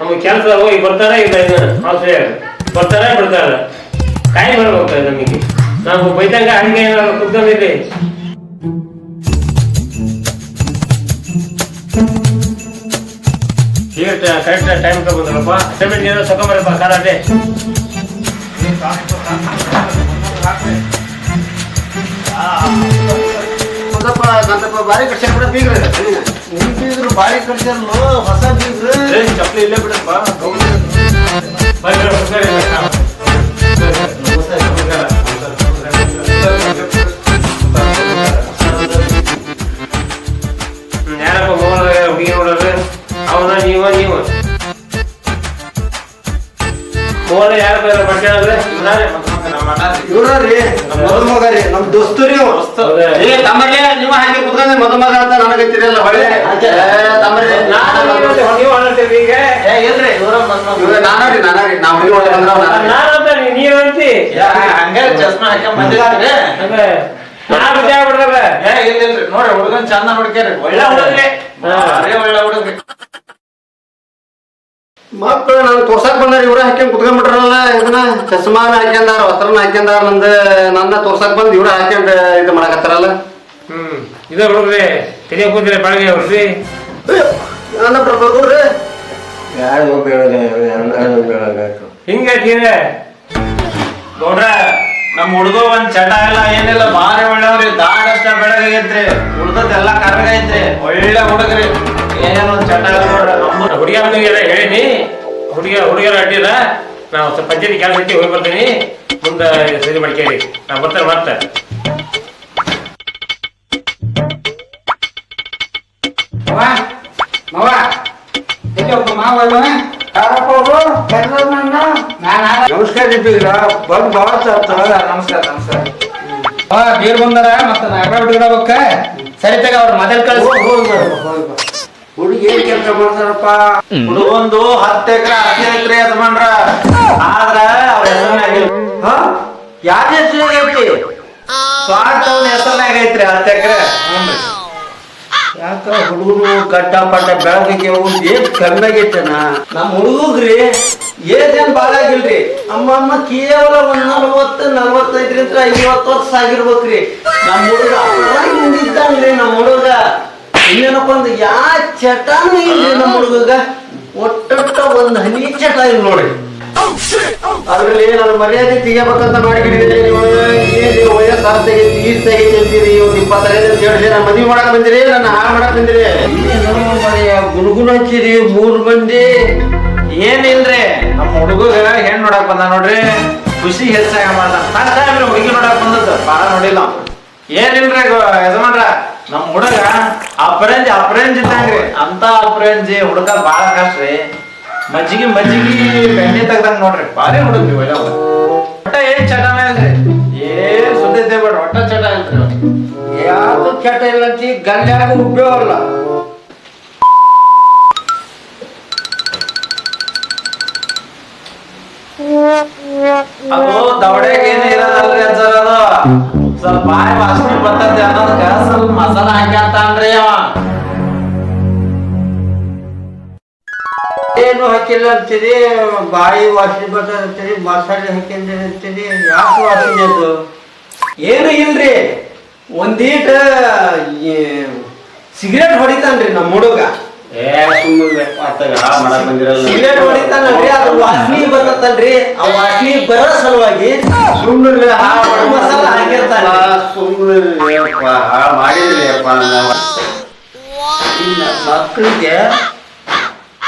ನಮಗೆ ಕೆಲಸ ಹೋಗಿ ಬರ್ತಾರೆ ಇಲ್ಲ ಬರ್ತಾರೆ ಕಾಯಿ ಬರ್ಬೇಕು ನಮಗೆ. ನಾವು ಬೈತಂಗ ಹಂಗೆ ಕುತ್ಕೊಂಡಿದ್ರಿ ಕರೆಕ್ಟ್ ಟೈಮ್ ತಗೊಂಡ್ರಪ್ಪ. ಅಸೈನ್ಮೆಂಟ್ ಏನೋ ತಗೊಂಬರಪ್ಪ ಕರಾಟೆ ಹೌದಪ್ಪ ಗಂಧಪ್ಪ ಬಾರಿ ಕಷ್ಟ ಬಿಡ ಬೀಗ್ರ. ನಿಮ್ ಬೀಗ್ರು ಬಾರಿ ಕಡ್ಸ್ಯಾರಲ್ಲ ಹೊಸ ಬೀಗ್ರು. ಚಪ್ಪಲಿ ಇಲ್ಲೇ ಬಿಡಪ್ಪ. ಹಾಗೆ ಕುತ್ಕೊಂಡ್ರೆ ಮೊದಲ ಮಗ ಅಂತ ನನಗೈತಿರಲ್ಲ ಹೊಳೆ ನೀವಂತೆ ನೀವು ಹೊರಡ್ತೀರಿ ಈಗ. ಏ ಇಲ್ರಿ ಇವ್ರ ಇವ್ರ ನಾನಾರಿ ನಾನಾರಿ ನಾವ್ ಹುಡುಗಿ ಒಳಗೆ ಬಂದ್ರ ನಾನಂತ ನೀ- ನೀವಂತಿ ಹಂಗೆ ಚಸ್ಮಾ ಹಾಕೊಂಡ್ ಬಂದಿದ್ದಾರೆ. ನಾ ಏ ಇಲ್ಲ ಇಲ್ರಿ ನೋಡ್ರಿ ಹುಡುಗನ್ ಚಂದ ನೋಡ್ಕೇರಿ. ಒಳ್ಳೆ ಹುಡುಗ್ರಿ ಅರೇ ಒಳ್ಳೆ ಹುಡುಗ್ರಿ ಮಕ್ಕಳು ನಾನು ತೋರ್ಸಕ್ ಬಂದಾರ ಇವ್ರ ಹಾಕ್ಯಂಡ್ ಕುತ್ಕೊಂಡ್ಬಿಟ್ರಲ್ಲ ಇದನ್ನ ಚಸ್ಮಾನ ಹಾಕ್ಯಂದಾರ ವಸ್ತ್ರನ ಹಾಕ್ಯಂದಾರ ನಂದ. ನನ್ನ ತೋರ್ಸಕ್ ಬಂದ್ ಇವ್ರ ಹಾಕ್ಯಂಡ್ ಇದು ಮಾಡಕತ್ತಾರಲ್ಲ. ಇದ ಹುಡುಗ್ರಿ ತೆಗೆ ಕೂತಿರ ಬೆಳಗ್ಗೆ ಅವ್ರಿ ನನ್ನ ಪ್ರಭುರ್ರಿ ಹಿಂಗೆ ತೀರ ನೋಡ್ರ ನಮ್ ಹುಡುಗ ಒಂದ್ ಚಟ ಇಲ್ಲ ಏನಿಲ್ಲ ಭಾರಿ ಒಳ್ಳೆವ್ರಿ ದಾಡಷ್ಟ ಬೆಳಗೈತ್ರಿ ಉಳ್ದದ್ದೆಲ್ಲ ಕರ್ಗೈತ್ರಿ ಒಳ್ಳೆ ಹುಡುಗ್ರಿ. ಏನೇನೋ ಒಂದ್ ಚಟ ಇಲ್ಲ ನೋಡ್ರಿ ನಮ್ಮ ಹುಡುಗ. ಮನೆಗೆಲ್ಲ ಹೇಳೀನಿ ಹುಡುಗ ಹುಡುಗರ ಅಡ್ಡಿಲ್ಲ. ನಾವು ಸ್ವಲ್ಪ ಪಂಚಾಯತಿ ಕೆಲಸ ಹೋಗಿ ಬರ್ತೀನಿ. ಮುಂದೆ ಸರಿ ಮಾಡ್ಕೇಳಿ ನಾ ಬರ್ತಾರೆ ಮತ್ತೆ ನಮಸ್ಕಾರ ಬಂದ್ ಬಾಳ ನಮಸ್ಕಾರ ನಮಸ್ಕಾರ. ಬೀರ್ ಬಂದಾರ? ಮತ್ತ ನಾಲ್ಕ ಬಿಟ್ಕೊಡ್ಬೇಕ ಸರಿ ತಗ ಅವ್ರ ಮೊದಲ್ ಕಳಿಸ್. ಹುಡುಗಿ ಏನ್ ಕೆಲಸ ಮಾಡ್ತಾರಪ್ಪ? ಹುಡುಗೊಂದು ಹತ್ತು ಎಕರೆ ಹತ್ತು ಎಕರೆ ಯಜಮಾನ್ರ ಆದ್ರ ಅವ್ರ ಹೆಸರ್ನಾಗ ಹಾ? ಯಾರ ಹೆಸರು ಐತಿ ಸ್ವಾರ್ಥ ಅವ್ನ ಹೆಸರ್ನಾಗ ಐತ್ರಿ ಹತ್ತು ಎಕರೆ? ಯಾಕ ಹುಡುಗರು ಗಡ್ಡ ಪಡ್ಡ ಬೆಳಗ್ಗೆ ಏನ್ ಕಮ್ಮಿ ನಾ ನಮ್ಮ ಹುಡುಗ್ರಿ ಏನ್ ಬಾಳ ಆಗಿಲ್ರಿ. ಅಮ್ಮ ಅಮ್ಮ ಕೇವಲ ಒಂದ್ ನಲ್ವತ್ತು, ನಲ್ವತ್ತೈದ್ರಿಂದ ಐವತ್ತು ವರ್ಷ ಆಗಿರ್ಬೇಕ್ರಿ. ನಮ್ಮ ಹುಡುಗ ಮುಂದಿದ್ದಾನ್ರಿ ನಮ್ಮ ಹುಡುಗ. ಇನ್ನೇನಪ್ಪ ಅಂದ್ರೆ ಯಾ ಚಟಾನು ಇಲ್ರಿ ನಮ್ಮ ಹುಡುಗ ಒಟ್ಟೊಟ್ಟ ಒಂದ್ ಹನಿ ಚಟ ಇಲ್ಲ ನೋಡ್ರಿ. ಅದ್ರಲ್ಲಿ ನಾನು ಮರ್ಯಾದೆ ತೆಗಿಬೇಕಂತ ಮಾಡಿಬಿಟ್ಟಿದ್ದೀನಿ ನೀವು? ಏನು ವಯಸ್ಸು ತೆಗೈತಿ ಈಟ್ ತೆಗೈತಿ ಅಂತೀರಿ ಒಂದು ಇಪ್ಪತ್ತೈದು ಅಂತ ಹೇಳಿ ನಾನು ಮದುವೆ ಮಾಡಕ್ ಬಂದಿರಿ ನನ್ನ ಹಾಳು ಮಾಡಕ್ ಬಂದಿರಿ. ಗುಣಗುಣ ಹಚ್ಚಿರಿ ಮೂರು ಮಂದಿ. ಏನಿಲ್ರಿ? ನಮ್ಮ ಹುಡುಗ ಹೆಣ್ ನೋಡಕ್ ಬಂದ ನೋಡ್ರಿ. ಖುಷಿ ಹೆಚ್ಚಾಗ ಮಾಡ್ತಾರೆ ತನ್ನ ಹುಡುಗಿ ನೋಡಕ್ ಬಂದದ್ದು. ಬಾಳ ನೋಡಿಲ್ಲ. ಏನಿಲ್ರಿ ಯಜಮಾನ್ರ? ನಮ್ ಹುಡುಗ ಅಪ್ರೆಂಜ್ ಅಪ್ರೆಂಜ್ ಇದ್ದಂಗ್ರಿ. ಅಂತ ಅಪರಂಜಿ ಹುಡುಗ ಬಾಳ ಕಷ್ಟ ರೀ. ಮಜ್ಜಿಗೆ ಮಜ್ಜಿಗೆ ಬೆಣ್ಣೆ ತೆಗ್ದಂಗ್ ನೋಡ್ರಿ ಭಾರಿ ಹುಡುಗ್ರಿ ಒಳ್ಳೆ ಹುಡುಗ. ಒಟ್ಟ ಏನ್ ಚಟನ ಇಲ್ರಿ ಏನ್ ಸುದ್ದಿ ಬೇಡ ಒಟ್ಟ ಚಟ ಇಲ್ರಿ ಅವ್ನಿಗೆ. ಯಾವ್ದು ಚಟ ಇಲ್ಲ ಅಂತಿ ಗಲ್ಯಾಗ ಉಪಯೋಗಲ್ಲ ಅದು ದವಡೆಗೆ ಏನು ಇರೋದಲ್ರಿ ಅಜ್ಜಾರ ಅದು ಸ್ವಲ್ಪ ಬಾಯಿ ವಾಸನೆ ಬರ್ತದೆ ಅನ್ನೋದಕ್ಕ ಸ್ವಲ್ಪ ಮಸಾಲ ಹಾಕ್ಯಾಂತಾನ್ರಿ ಅವ ಹಾಕಿಲ್ಲ ಅಂತೀರಿ ಬಾಯಿ ವಾಸನೆ ಬರ್ತದೆ ಅಂತೀರಿ ಮಸಾಲೆ ಹಾಕಿದ್ರೆ ಅಂತೀರಿ ಯಾಕೆ ವಾಸನೆ ಅದು? ಏನು ಇಲ್ರಿ ಒಂದೀಟ ಸಿಗರೇಟ್ ಹೊಡಿತಾನ್ರಿ ನಮ್ಮ ಹುಡುಗ. ಏ ಸುಮ್ಮನೆ ಮಾಡಕ್ ಬಂದಿರಲ್ಲ. ಸಿಗರೇಟ್ ಹೊಡಿತಾನಲ್ರಿ ಅದು ವಾಸನೆ ಬರ್ತತಲ್ರಿ ಆ ವಾಸನೆ ಬರೋ ಸಲುವಾಗಿ ಸುಮ್ಮನೆ ಮಸಾಲ ಹಾಕಿರ್ತಾನ ಸುಮ್ಮನೆ ಮಾಡಿದ್ರಿ ಅಪ್ಪ ಇನ್ನ ಮಕ್ಕಳಿಗೆ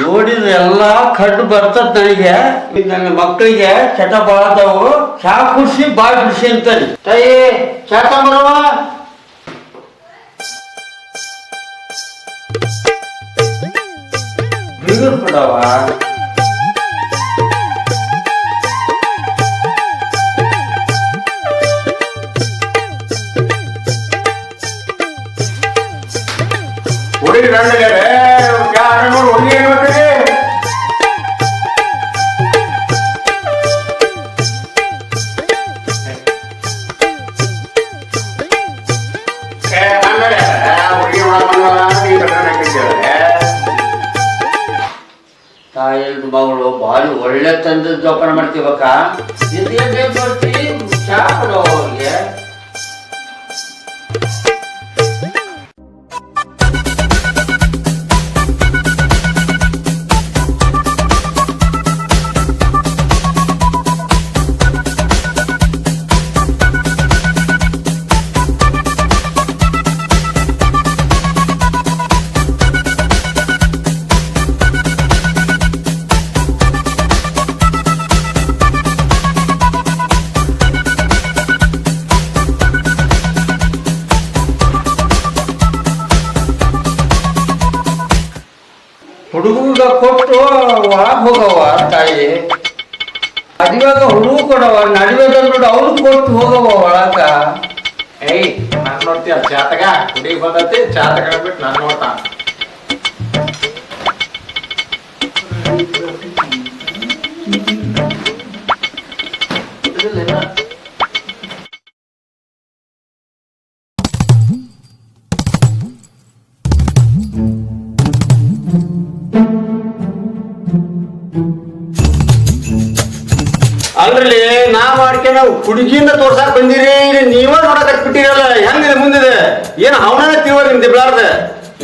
ನೋಡಿದ್ರೆ ಎಲ್ಲಾ ಕಡ್ಡು ಬರ್ತದ ನನಗೆ. ನನ್ನ ಮಕ್ಕಳಿಗೆ ಚಟ ಬಾಳದವು ಚಾ ಖುಷಿ ಬಾಳ್ ಖುಷಿ ಅಂತಾನೆ ತಾಯಿ ಚಟ ತಗೊಂಬರವ ಬೀಗರ್ ತಂದು ಜೋಪಾನ ಮಾಡ್ತೀವಕ್ಕ ಇದೇನ್ ಚಾ ಕೊಡು ಅವ್ರಿಗೆ? ಹುಡುಗ ಕೊಟ್ಟು ಒಳಗ್ ಹೋಗವ ತಾಯಿ. ಅದಿವಾಗ ಹುಡುಗ ಕೊಡವ ನಡುವೆ ನೋಡು ಅವ್ರು ಕೊಟ್ಟು ಹೋಗವ ಒಳಗ. ಏಯ್, ನಾನ್ ನೋಡ್ತೀಯ ಚಾತಗ ಹುಡುಗಿ ಬಂದತಿ, ಜಾತಕ ಬಿಟ್ಟು ನಾನ್ ನೋಡ್ತಾ. ಅಲ್ರಿ ಮಾಡ್ಕೊಂಡ ಹುಡುಗಿಯಿಂದ ತೋರ್ಸಾಕ್ ಬಂದಿರಿ ನೀವ ನೋಡಕ್ ಬಿಟ್ಟಿರಲ್ಲ ಹೆಂಗಿದೆ ಮುಂದಿದೆ? ಏನ್ ಅವನ ತಿವ ನಿಮ್ ದಿಬ್ಲಾರ್ದ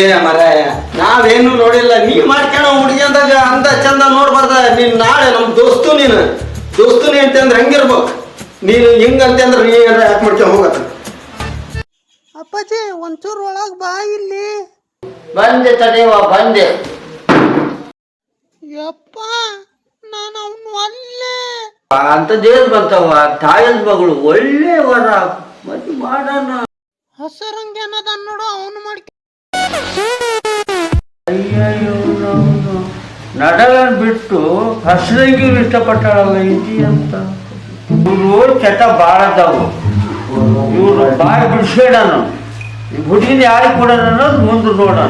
ಏನ ಮರಾಯ ನಾವೇನು ನೋಡಿಲ್ಲ ನೀ ಮಾಡ್ಕೊಂಡ ಹುಡುಗಿ ಅಂದಾಗ ಅಂತ ಚಂದ ನೋಡ್ಬಾರ್ದ ನೀನ್ ನಾಳೆ ನಮ್ ದೋಸ್ತು ನೀನು. ದೋಸ್ತು ನೀ ಅಂತಂದ್ರೆ ಹಂಗಿರ್ಬೇಕು. ನೀನು ಹಿಂಗಂತಂದ್ರೆ ನೀ ಅಂದ್ರೆ ಯಾಕೆ ಮಾಡ್ಕೊಂಡ್ ಹೋಗತ್ತ? ಅಪ್ಪಾಜಿ ಒಂಚೂರು ಒಳಗ್ ಬಾ ಇಲ್ಲಿ. ಬಂದೆ ತಡೆಯುವ ಬಂದೆ. ಯಪ್ಪಾ. ಅಂತದೇನ್ ಬಂತವ ತಾಯಲ್ ಮಗಳು ಒಳ್ಳೆ ವರ. ಮತ್ತೆ ಮಾಡೋಣ. ಹಸರಂಗೇನದ ನೋಡು ಅವನು ಮಾಡ್ಕ ಅಯ್ಯಯ್ಯೋ ನವ್ನು. ನಡಗನ್ ಬಿಟ್ಟು ಹಸರಂಗಿ ಇಷ್ಟಪಟ್ಟಾಳಲ್ಲ ಇದಿ ಅಂತ. ಇವರು ಕೆಟ್ಟ ಭಾಳ ಅದಾವು ಇವ್ರು ಬಾಯಿ ಬಿಡಿಸ್ಬೇಡನು ಹುಡುಗಿನ ಯಾರಿಗೆ ಕೊಡೋಣ ಅನ್ನೋದು ಮುಂದೆ ನೋಡೋಣ.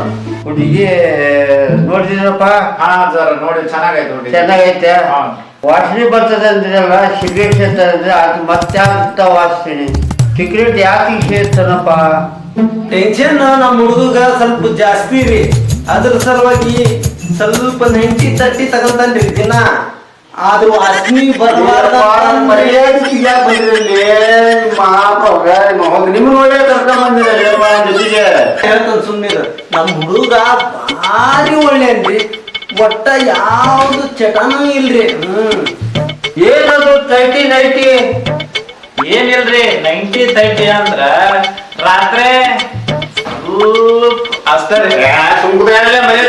ಹುಡುಗಿ ನೋಡಿದ್ರಪ್ಪ ಹಾ ಸರ್ ನೋಡಿ ಚೆನ್ನಾಗೈತೆ ನೋಡಿ ಚೆನ್ನಾಗೈತೆ? ಹಾ. ವಾಸನೆ ಬರ್ತದೆ ಅಂದ್ರಲ್ಲ ಸಿಗರೇಟ್ ಸೇರ್ತಾರೆ ಅದು ಮತ್ತೆ ಅಂತ ವಾಸನೆ ಸಿಗರೇಟ್ ಯಾಕೆ ಸೇರ್ತಾನಪ್ಪ ಟೆನ್ಷನ್ ನಮ್ಮ ಹುಡುಗ ಸ್ವಲ್ಪ ಜಾಸ್ತಿ ರೀ. ಅದ್ರ ಸಲುವಾಗಿ ಸ್ವಲ್ಪ ನೈಂಟಿ ತರ್ಟಿ ತಗೊಂತಾನ್ರಿ ದಿನ. ಆದ್ರೂ ವಾಸನೆ ಜೊತೆಗೆ. ಹೇಳ್ತಾನ ಸುಮ್ಮನೆ ನಮ್ಮ ಹುಡುಗ ಭಾರಿ ಒಳ್ಳೆನ್ರಿ ಒಟ್ಟ ಯಾವ್ದು ಚಟನೂ ಇಲ್ರಿ. ಹ್ಮ್. ಏನದು ತರ್ಟಿ ನೈಟಿ ಏನಿಲ್ರಿ ನೈಂಟಿ ತರ್ಟಿ ಅಂದ್ರ ರಾತ್ರಿ ಅಷ್ಟೇ ಮನೆ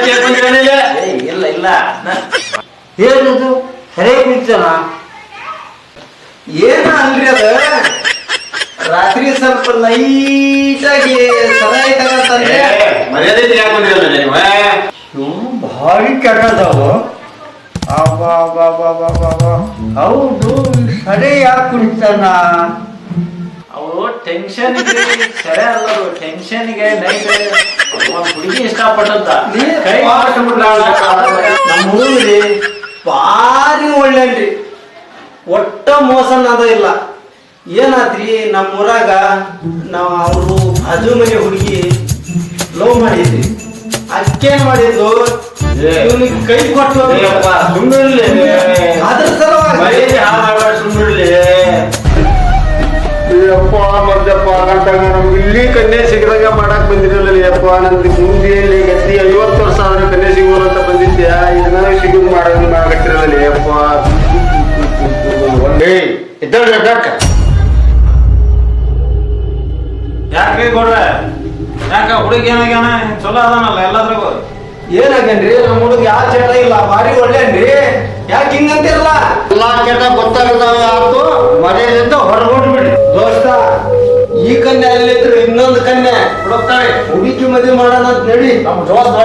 ಇಲ್ಲ ಇಲ್ಲ. ಏನದು? ಹರೇ ಏನ ಅಲ್ರಿ ಅದ? ರಾತ್ರಿ ಸ್ವಲ್ಪ ಲೈಟಾಗಿ ಆಗಿ ತಗಂತಂದ್ರೆ ಮರ್ಯಾದೆ ಹ್ಮ್ ನೀವು ಇವ್ನು ಭಾರಿ ಕೆಟ್ಟದವು ಹೌದು ಸರಿ ಯಾಕೆ ಕುಡಿತಾನ ಅವರು ಟೆನ್ಷನ್ ಸರಿ ಅಲ್ಲ ಟೆನ್ಷನ್ಗೆ ನೈಟ್ ಹುಡುಗಿ ಇಷ್ಟಪಟ್ಟಂತ ನಮ್ಮ ಹುಡುಗ್ರಿ ಭಾರಿ ಒಳ್ಳೆನ್ರಿ ಒಟ್ಟ ಮೋಸನ ಅದ ಇಲ್ಲ. ಏನಾದ್ರಿ ನಮ್ಮ ಊರಾಗ ನಾವು ಅವರು ಬಾಜು ಮನೆ ಹುಡುಗಿ ಲವ್ ಮಾಡಿದ್ರಿ ಅಕ್ಕೇನ್ ಮಾಡಿದ್ಲು? ಇವನಿಗೆ ಕೈ ಕೊಟ್ಟು ಸುಮ್ಮನೆ ಅದ್ರ ಸಲುವಾಗಿ ಸುಮ್ಮನೆ ಯಪ್ಪ ಮದ್ದಪ್ಪ ಗಂಟಾಗ ನಮ್ಗೆ ಇಲ್ಲಿ ಕನ್ಯೆ ಸಿಗದಾಗ ಮಾಡಕ್ ಬಂದಿರಲಿಲ್ಲ ಯಪ್ಪ ನಂದು ಮುಂದೆಯಲ್ಲಿ ಗತಿ ಐವತ್ತು ವರ್ಷ ಆದ್ರೆ ಕನ್ಯೆ ಸಿಗೋಲ್ಲ ಅಂತ ಬಂದಿದ್ಯಾ ಇದನ್ನ ಸಿಗೋದು ಮಾಡೋದು ಮಾಡಕತ್ತಿರಲಿಲ್ಲ ಯಪ್ಪ ಏಯ್ ಇದ್ದಾಳೆ ಡಾಕ ಯಾಕೆ ಕೊಡ್ರ? ಯಾಕ ಹುಡುಗಿ ಏನಾಗ್ಯಾನ? ಚಲೋ ಅದಾನಲ್ಲ ಎಲ್ಲದ್ರಾಗು. ಏನಾಗೇನ್ರಿ ನಮ್ಮ ಹುಡುಗ ಯಾವ ಚಟ ಇಲ್ಲ. ಭಾರಿ ಒಳ್ಳೆನ್ರಿ. ಯಾಕೆ ಹಿಂಗಂತಿರಲ್ಲ ಎಲ್ಲಾ ಕೆಟ್ಟ ಗೊತ್ತಾಗದಾವ ಯಾರು ಮನೆಯಿಂದ ಹೊರಗೊಂಡು ಬಿಡಿ ದೋಸ್ತ ಈ ಕನ್ಯೆ ಅಲ್ಲಿದ್ರು ಇನ್ನೊಂದು ಕನ್ಯೆ. ಹುಡುಕ್ತಾಳೆ. ಹುಡುಕಿ ಮದುವೆ ಮಾಡೋಣ ಅಂತ ನಡಿ. ನಮ್ ದೋಸ್ತ್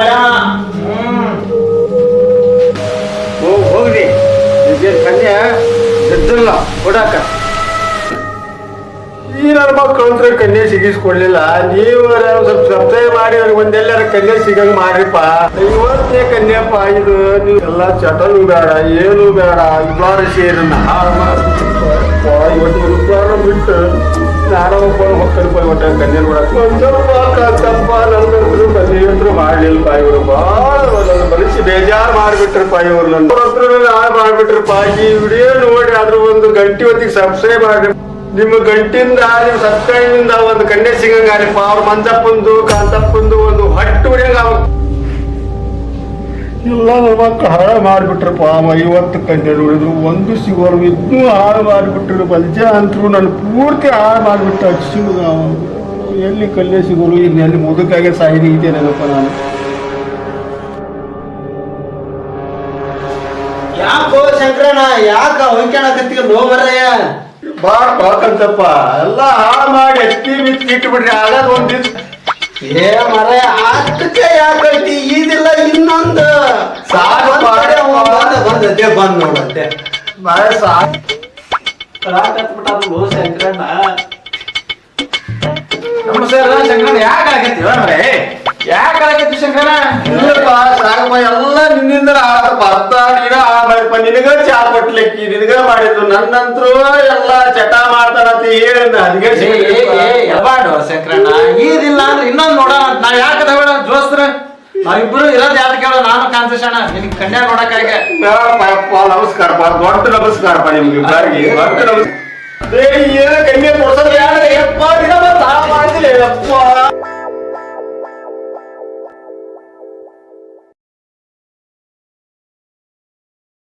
ಹೋಗ್ರಿ. ಕನ್ಯೆ ಗೆದ್ದಿಲ್ಲ ಕೊಡಾಕ ನನ್ನ ಮಕ್ಕಳು ಅಂದ್ರೆ ಕನ್ಯೆ ಸಿಗಿಸ್ಕೊಡ್ಲಿಲ್ಲ. ನೀವು ಸ್ವಲ್ಪ ಸಬ್ಸ್ಕ್ರೈಬ್ ಮಾಡಿ ಅವ್ರಿಗೆ ಒಂದೆಲ್ಲರ ಕನ್ಯೆ ಸಿಗಂಗ್ ಮಾಡ್ರಿಪ್ಪ. ಇವತ್ತೇ ಕನ್ಯಪ್ಪ, ಇದು ನೀವು ಎಲ್ಲ ಚಟನು ಬೇಡ, ಏನು ಬೇಡ ಇಬ್ಬಾರ ಮಾಡಿ ಇವತ್ತು ಬಿಟ್ಟು ನಾನು ಒಬ್ಬ ಹೋಗ್ತಾರೆ ಪೈ ಒಟ್ಟ ಕನ್ಯಾ ನೋಡಕ್ ಒಂದಪ್ಪ ಕಾಕಪ್ಪ ನಂತಂದ್ರು ಬಂದಿದ್ರು ಮಾಡ್ಲಿಲ್ಲಪ್ಪ ಇವರು. ಭಾಳ ಬೇಜಾರು ಮಾಡಿಬಿಟ್ರಪ್ಪ ಇವ್ರು. ನನ್ನ ಹತ್ರ ಹಾಳು ಮಾಡಿಬಿಟ್ರಪ್ಪ. ಈ ವಿಡಿಯೋ ನೋಡಿ ಅದ್ರ ಒಂದು ಗಂಟೆ ಹೊತ್ತಿಗೆ ಸಬ್ಸ್ಕ್ರೈಬ್ ಮಾಡಿ ನಿಮ್ಮ ಗಂಟಿಂದ ನಿಮ್ಮ ಸಬ್ಸ್ಕ್ರೈಬಿಂದ ಒಂದು ಕನ್ಯೆ ಸಿಗಂಗಾರಿಪ್ಪ ಅವ್ರ ಮಂಜಪ್ಪಂದು ಕಾಂತಪ್ಪಂದು ಒಂದು ಹಟ್ಟು ಹೊಡೆಯಂಗ ಎಲ್ಲ ಮಕ್ಕಳು ಹಾಳು ಮಾಡಿಬಿಟ್ರಪ್ಪ ಅಮ್ಮ ಇವತ್ತು ಕಂಡೆ ನೋಡಿದ್ರು ಒಂದು ಸಿಗೋರು ಇನ್ನೂ ಹಾಳು ಮಾಡಿಬಿಟ್ರು. ಬಲ್ಜ ಅಂತರು ನಾನು ಪೂರ್ತಿ ಹಾಳು ಮಾಡಿಬಿಟ್ಟ ಅವ ಎಲ್ಲಿ ಕಲ್ಲೆ ಸಿಗೋರು ಇನ್ನು ಎಲ್ಲಿ ಮುದುಕಾಗೆ ಸಾಯಿರಿ ಇದ್ದೇನಪ್ಪ ನಾನು. ಯಾಕೋ ಶಂಕರಣ್ಣ ಯಾಕೆ ಹೊಯ್ಕೊಳಕತ್ತಿಗೆ ನೋವು ಬರಯ್ಯ ಬಾ ಬಾಕಂತಪ್ಪ. ಎಲ್ಲ ಹಾಳು ಮಾಡಿ ಎತ್ತಿ ಬಿತ್ತಿ ಇಟ್ಬಿಡ್ರಿ ಆಗದ ಒಂದ್ ಏ ಮರ ಅದಕ್ಕೆ ಯಾಕೈತಿ? ಇದಿಲ್ಲ ಇನ್ನೊಂದು. ಸಾಕು ಬಂದದ್ದೇ ಬಂದ್ ನೋಡತ್ತೆ. ಮರ ಸಾಕು. ಲೋ ಶಂಕರಣ್ಣ ನಮ್ಮ ಸರ್ ಶಂಕರಣ್ಣ. ಯಾಕೆ ಆಗೈತಿ ಅಂದ್ರೆ ಯಾಕೆ ಆಗೈತಿ ಶಂಕರಣ್ಣ ಇಲ್ಲಪ್ಪ ಸಾಕಪ್ಪ ಎಲ್ಲ ನಿನ್ನಿಂದ ಆಡಪ್ಪ ಅರ್ಥ ನೀನ ಆ ಮಾಡಿಪ್ಪ ನಿನಗ ಚಾ ಕೊಟ್ಲಿಕ್ಕಿ ನಿನಗ ಮಾಡಿದ್ದು? ನನ್ನಂತ್ರು ಎಲ್ಲ ಚಟ ಮಾಡ್ತಾನಂತ ಹೇಳಿದ ಅದಕ್ಕೆ ಯಾವಾಡು ಶಂಕರಣ್ಣ. ಈದಿಲ್ಲ ಅಂದ್ರೆ ಇನ್ನೊಂದು ನೋಡೋಣ ನಾ ಯಾಕೆ ತಗೊಳ ಜೋಸ್ತ್ರ ನಾವಿಬ್ರು ಇರೋದ್ ಯಾವ್ದು ಕೇಳೋ ನಾನು ಕಾಂತೇಶಣ್ಣ. ನಿನ್ ಕನ್ಯಾ ನೋಡಕ್ಕಾಗ ನಮಸ್ಕಾರಪ್ಪ. ದೊಡ್ಡ ನಮಸ್ಕಾರಪ್ಪ ನಿಮ್ಗೆ ಇಬ್ಬರಿಗೆ. ದೊಡ್ಡ ನಮಸ್ಕಾರ ಕನ್ಯೆ ಕೊಡ್ಸೋದು ಯಾರು ಯಪ್ಪ ದಿನ ಹಾಳು ಮಾಡಿದಿಲ್ಲ ಯಪ್ಪ.